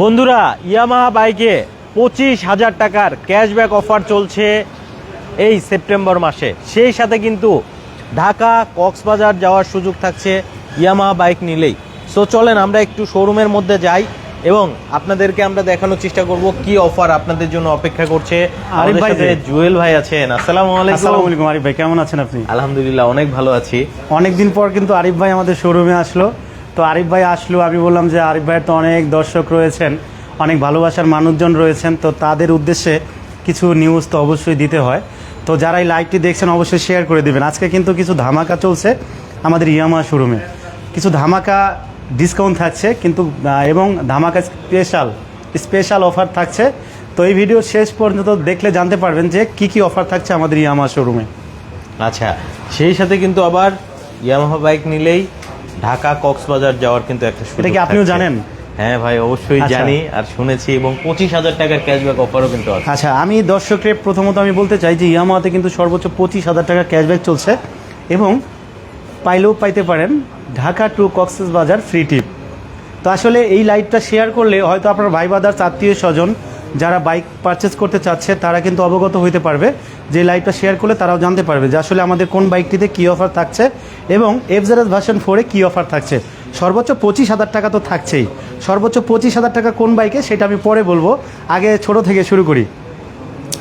বন্ধুরা ইয়ামাহা বাইকে পঁচিশ হাজার টাকার ক্যাশব্যাক অফার চলছে এই সেপ্টেম্বর মাসে। সেই সাথে কিন্তু ঢাকা কক্সবাজার যাওয়ার সুযোগ থাকছে ইয়ামাহা বাইক নিলেই। সো চলেন আমরা একটু শোরুমের মধ্যে যাই এবং আপনাদেরকে আমরা দেখানোর চেষ্টা করব কি অফার আপনাদের জন্য অপেক্ষা করছে। আরিফ ভাই যে। জুয়েল ভাই আছেন। আসসালামু আলাইকুম। আসসালামু আলাইকুম আলাইকুম আরিফ ভাই কেমন আছেন আপনি? আলহামদুলিল্লাহ অনেক ভালো আছি। অনেকদিন পর কিন্তু আরিফ ভাই আমাদের শোরুমে আসলো। তো আরিফ ভাই আসলো, আমি বললাম যে আরিফ ভাইয়ের তো অনেক দর্শক রয়েছেন, অনেক ভালোবাসার মানুষজন রয়েছেন, তো তাদের উদ্দেশ্যে কিছু নিউজ তো অবশ্যই দিতে হয়। তো যারা এই লাইভটি দেখছেন, অবশ্যই শেয়ার করে দিবেন। আজকে কিন্তু কিছু ধামাকা চলছে আমাদের ইয়ামা শোরুমে। কিছু ধামাকা ডিসকাউন্ট থাকছে, কিন্তু এবং ধামাকা স্পেশাল স্পেশাল অফার থাকছে। তো এই ভিডিও শেষ পর্যন্ত দেখলে জানতে পারবেন যে কি কি অফার থাকছে আমাদের ইয়ামা শোরুমে। আচ্ছা সেই সাথে কিন্তু আবার ইয়ামাহা বাইক নিলেই ঢাকা কক্সবাজার যাওয়ার কিন্তু একটা সুযোগ কি আপনিও জানেন? হ্যাঁ ভাই অবশ্যই আচ্ছা। জানি আর শুনেছি এবং পঁচিশ হাজার টাকার ক্যাশব্যাক অফারও কিন্তু আছে আচ্ছা আমি দর্শককে প্রথমত আমি বলতে চাই যে ইয়ামাহাতে কিন্তু সর্বোচ্চ পঁচিশ হাজার টাকা ক্যাশব্যাক চলছে এবং পাইলেও পাইতে পারেন ঢাকা টু কক্সেস বাজার ফ্রি টিপ তো আসলে এই লাইভটা শেয়ার করলে হয়তো আপনার ভাই বাদার আত্মীয় স্বজন যারা বাইক পারচেস করতে চাচ্ছে তারা কিন্তু অবগত হইতে পারবে যে লাইভটা শেয়ার করলে তারাও জানতে পারবে যে আসলে আমাদের কোন বাইকটিতে কী অফার থাকছে এবং এফ এফজেরাস ভার্সন ফোরে কী অফার থাকছে? সর্বোচ্চ পঁচিশ হাজার টাকা তো থাকছেই। সর্বোচ্চ পঁচিশ হাজার টাকা কোন বাইকে সেটা আমি পরে বলব। আগে ছোট থেকে শুরু করি।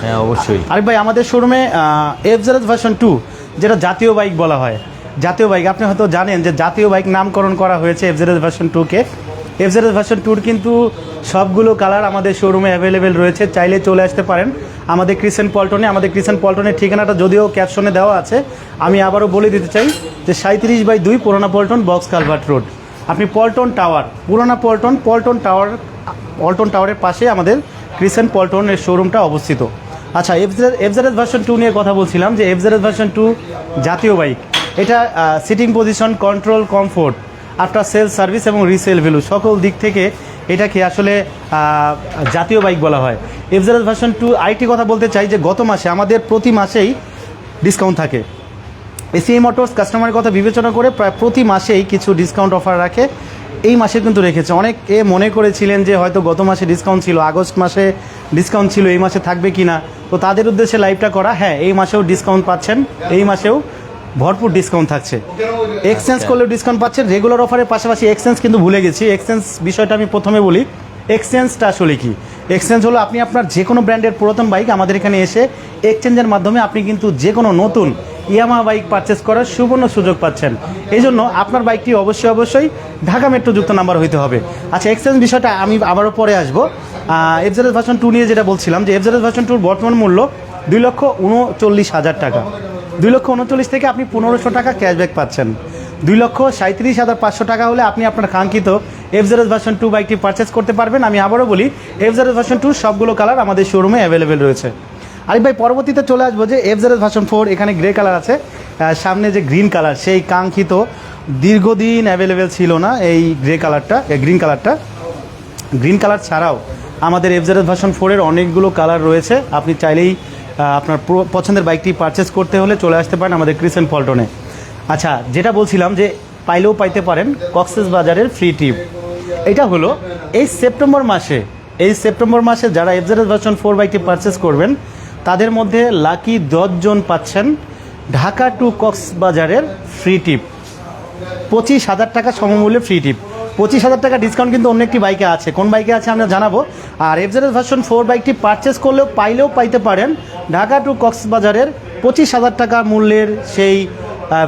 হ্যাঁ অবশ্যই। আরিফ ভাই আমাদের শোরুমে এফ এফজেরাস ভার্সন টু যেটা জাতীয় বাইক বলা হয়। জাতীয় বাইক আপনি হয়তো জানেন যে জাতীয় বাইক নামকরণ করা হয়েছে এফ এফজেরাস ভার্সন টুকে এফ এফজেরাস ভার্সন টুর কিন্তু সবগুলো কালার আমাদের শোরুমে অ্যাভেলেবেল রয়েছে। চাইলে চলে আসতে পারেন। আমাদের ক্রিসেন্ট পল্টনে আমাদের ক্রিসেন্ট পল্টনের ঠিকানাটা যদিও ক্যাপশনে দেওয়া আছে, আমি আবারও বলে দিতে চাই যে সাঁত্রিশ বাই দুই পুরোনো পল্টন বক্স কালভার্ট রোড আপনি পল্টন টাওয়ার পুরোনা পল্টন পল্টন টাওয়ার পল্টন টাওয়ারের পাশে আমাদের ক্রিসেন্ট পল্টনের শোরুমটা অবস্থিত। আচ্ছা এফজেড ভার্সন টু নিয়ে কথা বলছিলাম যে এফজেড ভার্সন টু জাতীয় বাইক এটা sitting position control comfort after sale service এবং রিসেল ভ্যালু সকল দিক থেকে এটাকে আসলে জাতীয় বাইক বলা হয়। এফজেড ভার্সন টু আরেকটি কথা বলতে চাই যে, গত মাসে, আমাদের প্রতি মাসেই ডিসকাউন্ট থাকে। এসিআই মোটরস কাস্টমারের কথা বিবেচনা করে প্রায় প্রতি মাসেই কিছু ডিসকাউন্ট অফার রাখে। এই মাসে কিন্তু রেখেছে। অনেক এ মনে করেছিলেন যে, হয়তো গত মাসে ডিসকাউন্ট ছিল, আগস্ট মাসে ডিসকাউন্ট ছিল, এই মাসে থাকবে কি না তো তাদের উদ্দেশ্যে লাইভটা করা। হ্যাঁ এই মাসেও ডিসকাউন্ট পাচ্ছেন। এই মাসেও ভরপুর ডিসকাউন্ট থাকছে। এক্সচেঞ্জ করলেও ডিসকাউন্ট পাচ্ছেন। রেগুলার অফারের পাশাপাশি এক্সচেঞ্জ কিন্তু ভুলে গেছি। এক্সচেঞ্জ বিষয়টা আমি প্রথমে বলি। এক্সচেঞ্জটা আসলে কি? এক্সচেঞ্জ হলো আপনি আপনার যে কোনো ব্র্যান্ডের পুরাতন বাইক আমাদের এখানে এসে এক্সচেঞ্জের মাধ্যমে আপনি কিন্তু যে কোনো নতুন ইয়ামা বাইক পারচেস করার সুবর্ণ সুযোগ পাচ্ছেন। এই জন্য আপনার বাইকটি অবশ্যই অবশ্যই ঢাকা মেট্রোযুক্ত নাম্বার হইতে হবে। আচ্ছা এক্সচেঞ্জ বিষয়টা আমি আবারও পরে আসব। এফজেড ভার্সন টু নিয়ে যেটা বলছিলাম যে এফজেড ভার্সন টুর বর্তমান মূল্য দুই লক্ষ উনচল্লিশ হাজার টাকা। দুই লক্ষ উনচল্লিশ থেকে আপনি পনেরোশো টাকা ক্যাশব্যাক পাচ্ছেন। দুই লক্ষ সাঁত্রিশ হাজার পাঁচশো টাকা হলে আপনি আপনার কাঙ্ক্ষিত এফজেড ভার্সন টু বাইকটি পারচেস করতে পারবেন। আমি আবারও বলি এফজেড ভার্সন টু সবগুলো কালার আমাদের শোরুমে অ্যাভেলেবেল রয়েছে। আরিফ ভাই, পরবর্তীতে চলে আসব যে এফজেড ভার্সন ফোর এখানে গ্রে কালার আছে। সামনে যে গ্রিন কালার সেই কাঙ্ক্ষিত দীর্ঘদিন অ্যাভেলেবেল ছিল না এই গ্রে কালারটা গ্রিন কালারটা গ্রিন কালার ছাড়াও আমাদের এফজেড ভার্সন ফোরের অনেকগুলো কালার রয়েছে। আপনি চাইলেই আপনার পছন্দের বাইকটি পারচেস করতে হলে চলে আসতে পারেন আমাদের ক্রিসেন্ট পল্টনে আচ্ছা যেটা বলছিলাম যে পাইলেও পাইতে পারেন কক্সেস বাজারের ফ্রি টিপ এটা হলো এই সেপ্টেম্বর মাসে, এই সেপ্টেম্বর মাসে যারা এফজেড ভার্সন ফোর বাইকটি পারচেস করবেন, তাদের মধ্যে লাকি জন পাচ্ছেন ঢাকা টু কক্সবাজারের ফ্রি টিপ পঁচিশ হাজার টাকা সমমূল্যে ফ্রি টিপ পঁচিশ হাজার টাকা ডিসকাউন্ট কিন্তু অন্য একটি বাইকে আছে। কোন বাইকে আছে আমরা জানাব। আর এফজেড ভার্সন ফোর বাইকটি পারচেস করলেও, পাইলেও পাইতে পারেন। ঢাকা টু কক্সবাজারের পঁচিশ হাজার টাকা মূল্যের সেই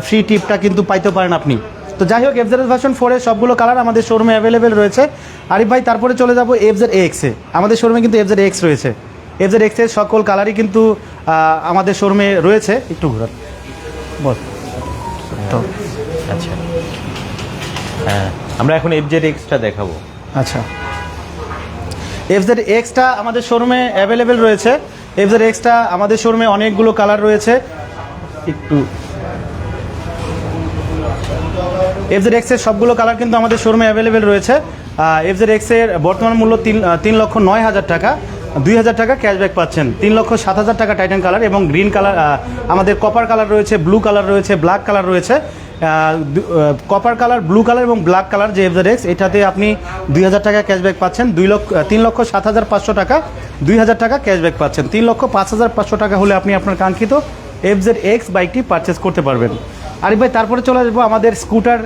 ফ্রি টিপটা কিন্তু পাইতে পারেন আপনি। তো যাই হোক এফজেড ভার্সন ফোরের সবগুলো কালার আমাদের শোরুমে অ্যাভেলেবেল রয়েছে। আরিফ ভাই, তারপরে চলে যাব এফজেড এক্সে আমাদের শোরুমে কিন্তু এফজেড এক্স রয়েছে। এফজেড এক্সের সকল কালারই কিন্তু আমাদের শোরুমে রয়েছে। একটু ঘুরান। বল। তো আচ্ছা। হ্যাঁ। আমরা এখন এফজেড এক্সটা দেখাবো। আচ্ছা। এফজেড এক্সটা আমাদের শোরুমে অ্যাভেলেবেল রয়েছে। এফজেড এক্সটা আমাদের শোরুমে অনেকগুলো কালার রয়েছে। একটু। এফজেড এক্সের সবগুলো কালার কিন্তু আমাদের শোরুমে অ্যাভেলেবেল রয়েছে। এফজেড এক্সের বর্তমান মূল্য তিন তিন লক্ষ নয় হাজার টাকা। দুই হাজার টাকা ক্যাশব্যাক পাচ্ছেন। তিন লক্ষ সাত হাজার টাকা টাইটান কালার এবং গ্রিন কালার আমাদের কপার কালার রয়েছে ব্লু কালার রয়েছে ব্ল্যাক কালার রয়েছে। কপার কালার ব্লু কালার এবং ব্ল্যাক কালার যে এফজেড এক্স এটাতে আপনি দুই হাজার টাকা ক্যাশব্যাক পাচ্ছেন। দুই লক্ষ তিন লক্ষ সাত হাজার পাঁচশো টাকা, দুই হাজার টাকা ক্যাশব্যাক পাচ্ছেন। তিন লক্ষ পাঁচ হাজার পাঁচশো টাকা হলে আপনি আপনার কাঙ্ক্ষিত এফজেড এক্স বাইকটি পারচেস করতে পারবেন। আরিফ ভাই, তারপরে চলে আসব, আমাদের স্কুটার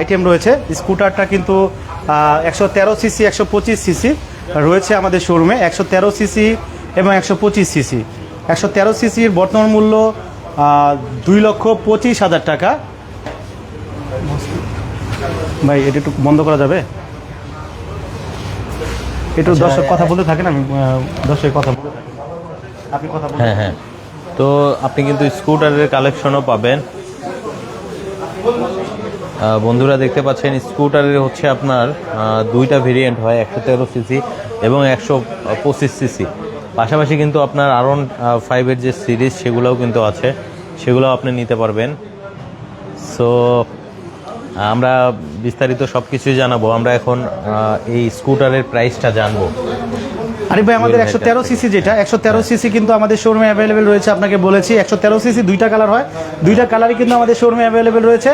আইটেম রয়েছে। স্কুটারটা কিন্তু একশো তেরো সিসি একশো পঁচিশ সিসি রয়েছে আমাদের শোরুমে একশো তেরো সিসি এবং একশো পঁচিশ সিসি একশো তেরো সিসির বর্তমান মূল্য দুই লক্ষ পঁচিশ হাজার টাকা। ভাই এটা একটু বন্ধ করা যাবে? একটু আচ্ছা, দর্শক কথা বলতে থাকেন আমি আহ, দর্শকের কথা বলতে আপনি কথা বলুন হ্যাঁ হ্যাঁ। তো আপনি কিন্তু স্কুটারের কালেকশনও পাবেন। বন্ধুরা দেখতে পাচ্ছেন স্কুটারের হচ্ছে আপনার দুইটা ভেরিয়েন্ট হয় একশো তেরো সিসি এবং একশো পঁচিশ সিসি পাশাপাশি কিন্তু আপনার আরন ফাইভের যে সিরিজ সেগুলোও কিন্তু আছে। সেগুলোও আপনি নিতে পারবেন। সো আমরা বিস্তারিত সব কিছুই জানাব। আমরা এখন এই স্কুটারের প্রাইসটা জানব। আরে ভাই আমাদের একশো তেরো সিসি যেটা একশো তেরো সিসি কিন্তু আমাদের শোরুমে অ্যাভেলেবেল রয়েছে আপনাকে বলেছি। একশো তেরো সিসি দুইটা কালার হয়। দুইটা কালারই কিন্তু আমাদের শোরুমে অ্যাভেলেবেল রয়েছে।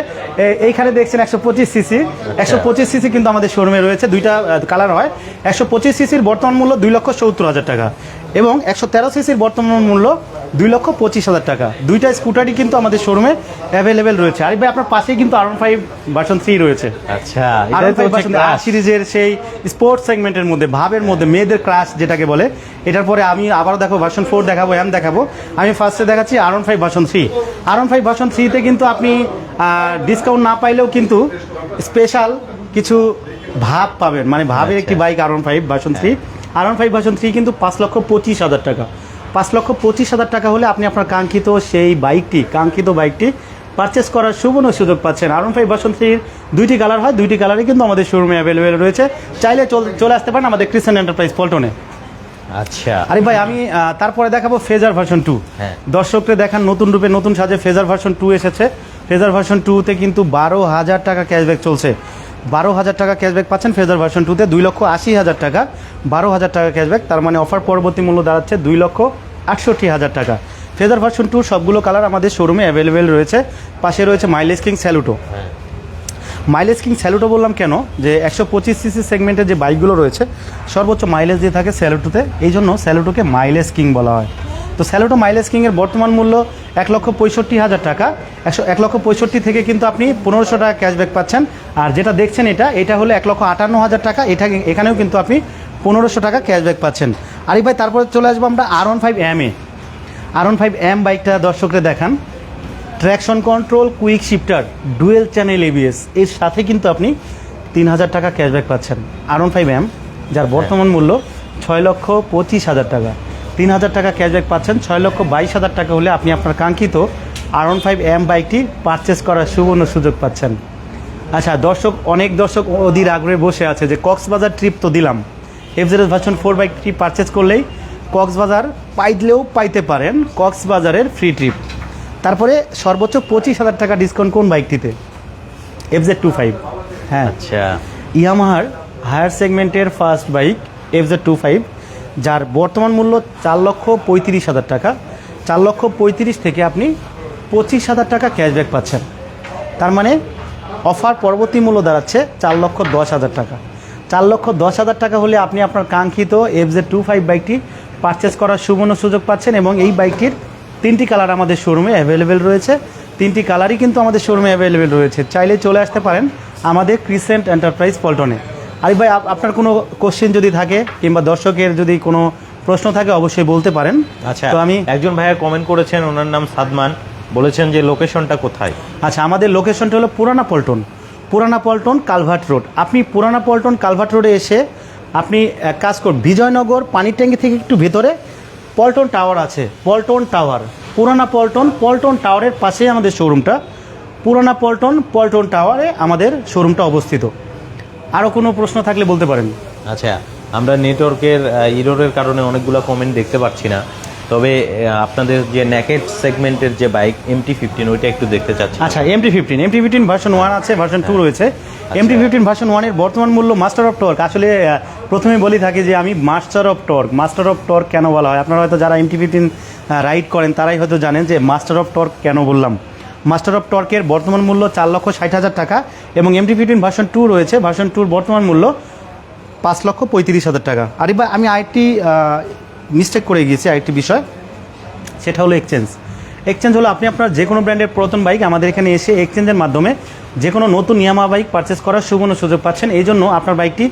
এইখানে দেখছেন একশো পঁচিশ সিসি। একশো পঁচিশ সিসি কিন্তু আমাদের শোরুমে রয়েছে দুইটা কালার হয়। একশো পঁচিশ সিসির বর্তমান মূল্য দুই লক্ষ সত্তর হাজার টাকা। এবং একশো তেরো সিসির বর্তমান মূল্য দুই লক্ষ পঁচিশ হাজার টাকা। দুইটা স্কুটারই কিন্তু আমাদের শোরুমে অ্যাভেলেবেল রয়েছে। আরে ভাই আপনার পাশেই কিন্তু আরন ফাইভ ভার্সন থ্রি রয়েছে। আচ্ছা সিরিজের সেই স্পোর্টস সেগমেন্টের মধ্যে ভাবের মধ্যে মেয়েদের ক্লাস যেটাকে বলে। এটার পরে আমি আবার দেখো ভার্সন ফোর দেখাবো এম দেখাবো। আমি ফার্স্টে দেখাচ্ছি R one five version three R one five version থ্রিতে কিন্তু আপনি ডিসকাউন্ট না পাইলেও কিন্তু স্পেশাল কিছু ভাব পাবেন। মানে ভাবের একটি bike R one five version three R one five version three কিন্তু পাঁচ লক্ষ পঁচিশ হাজার টাকা। পাঁচ লক্ষ পঁচিশ হাজার টাকা হলে আপনি আপনার কাঙ্ক্ষিত সেই বাইকটি কাঙ্ক্ষিত বাইকটি পারচেস করার সুবর্ণ সুযোগ পাচ্ছেন। আরন ফাইভ ভার্সন থ্রির দুইটি কালার হয় দুইটি কালারই কিন্তু আমাদের শোরুমে অ্যাভেলেবেল রয়েছে। চাইলে চল- আসতে পারেন আমাদের ক্রিস্টান এন্টারপ্রাইজ পল্টনে আচ্ছা। আরে ভাই আমি তারপরে দেখাবো ফেজার ভার্সন টু হ্যাঁ। দর্শককে দেখান নতুন রূপে নতুন সাজে ফেজার ভার্সন টু এসেছে। ফেজার ভার্সন টুতে কিন্তু বারো হাজার টাকা ক্যাশব্যাক চলছে। বারো হাজার টাকা ক্যাশব্যাক পাচ্ছেন ফেজার ভার্সন টুতে দুই লক্ষ আশি হাজার টাকা। বারো হাজার টাকা ক্যাশব্যাক তার মানে অফার পরবর্তী মূল্য দাঁড়াচ্ছে দুই লক্ষ আটষট্টি হাজার টাকা। ফেজার ভার্সন টু সবগুলো কালার আমাদের শোরুমে অ্যাভেলেবেল রয়েছে। পাশে রয়েছে mileage king Saluto mileage king Saluto বললাম কেন? যে একশো পঁচিশ সিসি সেগমেন্টের যে বাইকগুলো রয়েছে সর্বোচ্চ মাইলেজ দিয়ে থাকে স্যালুটোতে এই জন্য স্যালুটোকে মাইলেজ কিং বলা হয়। তো স্যালুটো মাইলেজ কিংয়ের বর্তমান মূল্য এক লক্ষ পঁয়ষট্টি হাজার টাকা। একশো এক লক্ষ পঁয়ষট্টি থেকে কিন্তু আপনি পনেরোশো টাকা ক্যাশব্যাক পাচ্ছেন। আর যেটা দেখছেন এটা এটা হলো এক লক্ষ আটান্ন হাজার টাকা। এটা এখানেও কিন্তু আপনি পনেরোশো টাকা ক্যাশব্যাক পাচ্ছেন। আরিফ ভাই তারপরে চলে আসব আমরা R one five M A. R one five M বাইকটা দর্শকরা দেখান। Traction control quick shifter dual channel ABS এর সাথে কিন্তু আপনি তিন হাজার টাকা ক্যাশব্যাক পাচ্ছেন। আর ওয়ান ফাইভ এম যার বর্তমান মূল্য ছয় লক্ষ পঁচিশ হাজার টাকা। তিন হাজার টাকা ক্যাশব্যাক পাচ্ছেন। ছয় লক্ষ বাইশ হাজার টাকা হলে আপনি আপনার কাঙ্ক্ষিত আর ওয়ান ফাইভ এম বাইকটি পারচেস করার সুবর্ণ সুযোগ পাচ্ছেন। আচ্ছা দর্শক অনেক দর্শক অধীর আগ্রহে বসে আছে যে কক্সবাজার ট্রিপ তো দিলাম। এফ এফজেড ভার্সন ফোর বাইকটি পারচেস করলেই কক্সবাজার পাইলেও পাইতে পারেন কক্সবাজারের ফ্রি ট্রিপ তারপরে সর্বোচ্চ পঁচিশ হাজার টাকা ডিসকাউন্ট কোন বাইকটিতে এফজেড টু ফাইভ হ্যাঁ। আচ্ছা। ইয়ামাহার হায়ার সেগমেন্টের first bike FZ two five যার বর্তমান মূল্য চার লক্ষ পঁয়ত্রিশ হাজার টাকা। চার লক্ষ পঁয়ত্রিশ থেকে আপনি পঁচিশ হাজার টাকা ক্যাশব্যাক পাচ্ছেন। তার মানে অফার পরবর্তী মূল্য দাঁড়াচ্ছে চার লক্ষ দশ হাজার টাকা। চার লক্ষ দশ হাজার টাকা হলে আপনি আপনার কাঙ্ক্ষিত এফ এফজেড টু ফাইভ বাইকটি পারচেস করার সুবর্ণ সুযোগ পাচ্ছেন এবং এই বাইকটির তিনটি কালার আমাদের শোরুমে অ্যাভেলেবেল রয়েছে। তিনটি কালারই কিন্তু আমাদের শোরুমে অ্যাভেলেবেল রয়েছে। চাইলে চলে আসতে পারেন আমাদের ক্রিসেন্ট এন্টারপ্রাইজ পল্টনে আরিফ ভাই আপনার কোনো কোশ্চেন যদি থাকে কিংবা দর্শকের যদি কোনো প্রশ্ন থাকে অবশ্যই বলতে পারেন। আচ্ছা তো আমি একজন ভাইয়া কমেন্ট করেছেন ওনার নাম সাদমান। বলেছেন যে লোকেশনটা কোথায়? আচ্ছা আমাদের লোকেশনটা হলো পুরানা পল্টন। পুরানা পল্টন কালভার্ট রোড। আপনি পুরানা পল্টন কালভার্ট রোডে এসে আপনি এক কাজ করুন বিজয়নগর পানির ট্যাঙ্কি থেকে একটু ভেতরে পল্টন টাওয়ার আছে পল্টন টাওয়ার। পুরানা পল্টন পল্টন টাওয়ারের পাশেই আমাদের শোরুমটা পুরানা পল্টন পল্টন টাওয়ারে আমাদের শোরুমটা অবস্থিত। আরও কোনো প্রশ্ন থাকলে বলতে পারেন। আচ্ছা আমরা নেটওয়ার্কের ইরোরের কারণে অনেকগুলো কমেন্ট দেখতে পাচ্ছি না। তবে আপনাদের যে ন্যাকেট সেগমেন্টের যে বাইক এমটি ফিফটিন ওইটা একটু দেখতে চাচ্ছি। আচ্ছা MT fifteen MT fifteen version one আছে ভার্সন টু রয়েছে। এমটি ফিফটিন ভার্সন ওয়ানের বর্তমান মূল্য মাস্টার অফ টর্ক আসলে প্রথমে বলি থাকি যে আমি master of torque master of torque কেন বলা হয়? আপনারা হয়তো যারা এমটি ফিফটিন রাইড করেন তারাই হয়তো জানেন যে মাস্টার অফ টর্ক কেন বললাম। মাস্টার অফ টর্কের বর্তমান মূল্য চার লক্ষ ষাট হাজার টাকা এবং এমটি ফিফটিন ভার্সন টু রয়েছে। ভার্সন টুর বর্তমান মূল্য পাঁচ লক্ষ পঁয়ত্রিশ হাজার টাকা। আরে ভাই, আমি আরেকটি মিস্টেক করে গিয়েছি আরেকটি বিষয়। সেটা হলো এক্সচেঞ্জ এক্সচেঞ্জ হলো আপনি আপনার যে কোনো ব্র্যান্ডের পুরাতন বাইক আমাদের এখানে এসে এক্সচেঞ্জের মাধ্যমে যে কোনো নতুন ইয়ামা বাইক পারচেস করার সুবর্ণ সুযোগ পাচ্ছেন। এই জন্য আপনার বাইকটি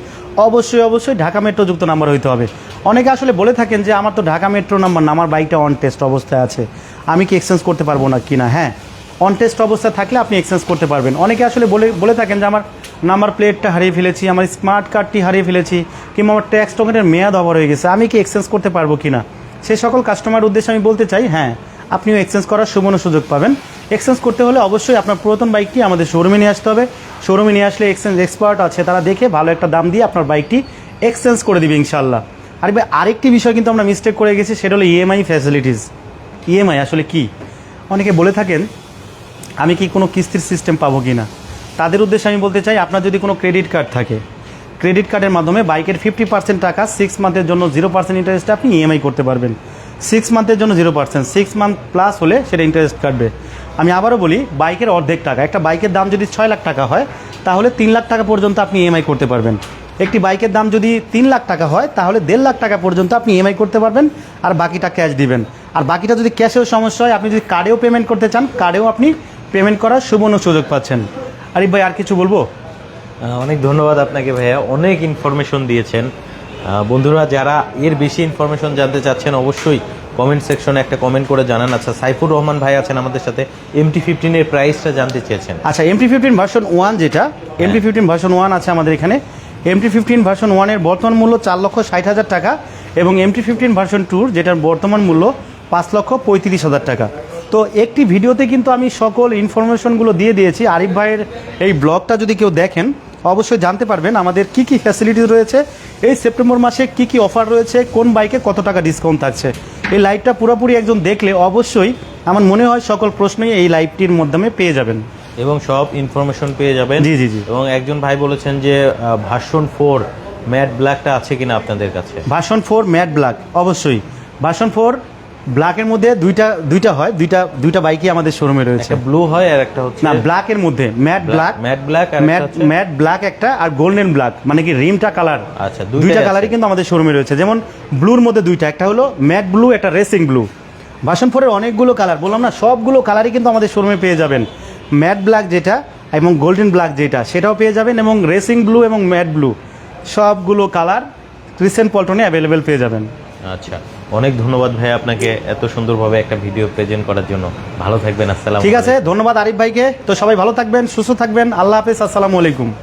অবশ্যই অবশ্যই ঢাকা মেট্রোযুক্ত নাম্বার হইতে হবে। অনেকে আসলে বলে থাকেন যে, আমার তো ঢাকা মেট্রো নাম্বার না, আমার বাইকটা অন টেস্ট অবস্থায় আছে। আমি কি এক্সচেঞ্জ করতে পারব না কি না হ্যাঁ অন টেস্ট অবস্থায় থাকলে আপনি এক্সচেঞ্জ করতে পারবেন। অনেকে আসলে বলে বলে থাকেন যে আমার নাম্বার প্লেটটা হারিয়ে ফেলেছি, আমার স্মার্ট কার্ডটি হারিয়ে ফেলেছি, কিংবা আমার ট্যাক্স টোকেনের মেয়াদ ওভার হয়ে গেছে, আমি কি এক্সচেঞ্জ করতে পারব কি না সে সকল কাস্টমার উদ্দেশ্যে আমি বলতে চাই হ্যাঁ আপনিও এক্সচেঞ্জ করার সুবর্ণ সুযোগ পাবেন। এক্সচেঞ্জ করতে হলে অবশ্যই আপনার পুরাতন বাইকটি আমাদের শোরুমে নিয়ে আসতে হবে। শোরুমে নিয়ে আসলে এক্সচেঞ্জ এক্সপার্ট আছে, তারা দেখে ভালো একটা দাম দিয়ে আপনার বাইকটি এক্সচেঞ্জ করে দিবে ইনশাল্লাহ আর ভাই, আরেকটি বিষয় কিন্তু আমরা মিস্টেক করে গেছি, সেটা হলো ইএমআই ফ্যাসিলিটিস ইএমআই আসলে কি? অনেকে বলে থাকেন আমি কি কোনো কিস্তির সিস্টেম পাবো কি না তাদের উদ্দেশ্যে আমি বলতে চাই, আপনার যদি কোনো ক্রেডিট কার্ড থাকে ক্রেডিট কার্ডের মাধ্যমে বাইকের ফিফটি পার্সেন্ট টাকা সিক্স মান্থের জন্য জিরো পার্সেন্ট ইন্টারেস্টে আপনি ইএমআই করতে পারবেন। সিক্স মান্থের জন্য zero percent six month plus হলে সেটা ইন্টারেস্ট কাটবে। আমি আবারও বলি, বাইকের অর্ধেক টাকা, একটা বাইকের দাম যদি ছয় লাখ টাকা হয়, তাহলে তিন লাখ টাকা পর্যন্ত আপনি ইএমআই করতে পারবেন। একটি বাইকের দাম যদি তিন লাখ টাকা হয়, তাহলে দেড় লাখ টাকা পর্যন্ত আপনি ইএমআই করতে পারবেন আর বাকিটা ক্যাশ দিবেন। আর বাকিটা যদি ক্যাশেও সমস্যা হয়, আপনি যদি কার্ডেও পেমেন্ট করতে চান কার্ডেও আপনি পেমেন্ট করার সুবর্ণ সুযোগ পাচ্ছেন। আরিফ ভাই আর কিছু বলব? অনেক ধন্যবাদ আপনাকে ভাইয়া। অনেক ইনফরমেশন দিয়েছেন। বন্ধুরা যারা এর বেশি ইনফরমেশন জানতে চাচ্ছেন অবশ্যই কমেন্ট সেকশনে একটা কমেন্ট করে জানান। আচ্ছা সাইফুর রহমান ভাই আছেন আমাদের সাথে। এমটি ফিফটিনের প্রাইসটা জানতে চেয়েছেন। আচ্ছা এমটি ফিফটিন ভার্সন ওয়ান যেটা এমটি ফিফটিন ভার্সন ওয়ান আছে আমাদের এখানে। এমটি ফিফটিন ভার্সন ওয়ানের বর্তমান মূল্য চার লক্ষ ষাট হাজার টাকা এবং এমটি ফিফটিন ভার্সন টুর যেটার বর্তমান মূল্য পাঁচ লক্ষ পঁয়ত্রিশ হাজার টাকা। তো একটি ভিডিওতে কিন্তু আমি সকল ইনফরমেশনগুলো দিয়ে দিয়েছি। আরিফ ভাইয়ের এই ব্লগটা যদি কেউ দেখেন অবশ্যই জানতে পারবেন আমাদের কি কি ফ্যাসিলিটিস রয়েছে এই সেপ্টেম্বর মাসে কি কি অফার রয়েছে কোন বাইকে কত টাকা ডিসকাউন্ট থাকছে। এই লাইভটা পুরোপুরি একজন দেখলে অবশ্যই আমার মনে হয় সকল প্রশ্নই এই লাইভটির মাধ্যমে পেয়ে যাবেন। এবং সব ইনফরমেশন পেয়ে যাবেন। জি, জি, জি। এবং একজন ভাই বলেছেন যে ভার্সন ফোর ম্যাট ব্ল্যাকটা আছে কিনা আপনাদের কাছে? ভার্সন ফোর ম্যাট ব্ল্যাক অবশ্যই। ভার্সন ফোর ব্ল্যাকের মধ্যে দুইটা দুইটা হয় দুইটা দুইটা বাইকই আমাদের শোরুমে রয়েছে। একটা ব্লু হয় আর একটা হচ্ছে না ব্ল্যাকের মধ্যে ম্যাট ব্ল্যাক ম্যাট ব্ল্যাক আর ম্যাট ম্যাট ব্ল্যাক একটা আর গোল্ডেন ব্ল্যাক মানে কি রিমটা কালার আচ্ছা, দুইটা কালারই কিন্তু আমাদের শোরুমে রয়েছে। যেমন ব্লুর মধ্যে দুইটা একটা হলো ম্যাট ব্লু একটা রেসিং ব্লু ভার্সন ফোরের অনেকগুলো কালার বললাম না সবগুলো কালারই কিন্তু আমাদের শোরুমে পেয়ে যাবেন। ম্যাট ব্ল্যাক যেটা এবং গোল্ডেন ব্ল্যাক যেটা সেটাও পেয়ে যাবেন এবং রেসিং ব্লু এবং ম্যাট ব্লু সবগুলো কালার রিসেন্ট পল্টনে অ্যাভেলেবেল পেয়ে যাবেন। আচ্ছা। অনেক ধন্যবাদ ভাই আপনাকে এত সুন্দরভাবে একটা ভিডিও প্রেজেন্ট করার জন্য। ভালো থাকবেন আসসালাম ঠিক আছে ধন্যবাদ আরিফ ভাইকে। তো সবাই ভালো থাকবেন সুস্থ থাকবেন। আল্লাহ হাফেজ আসসালামু আলাইকুম।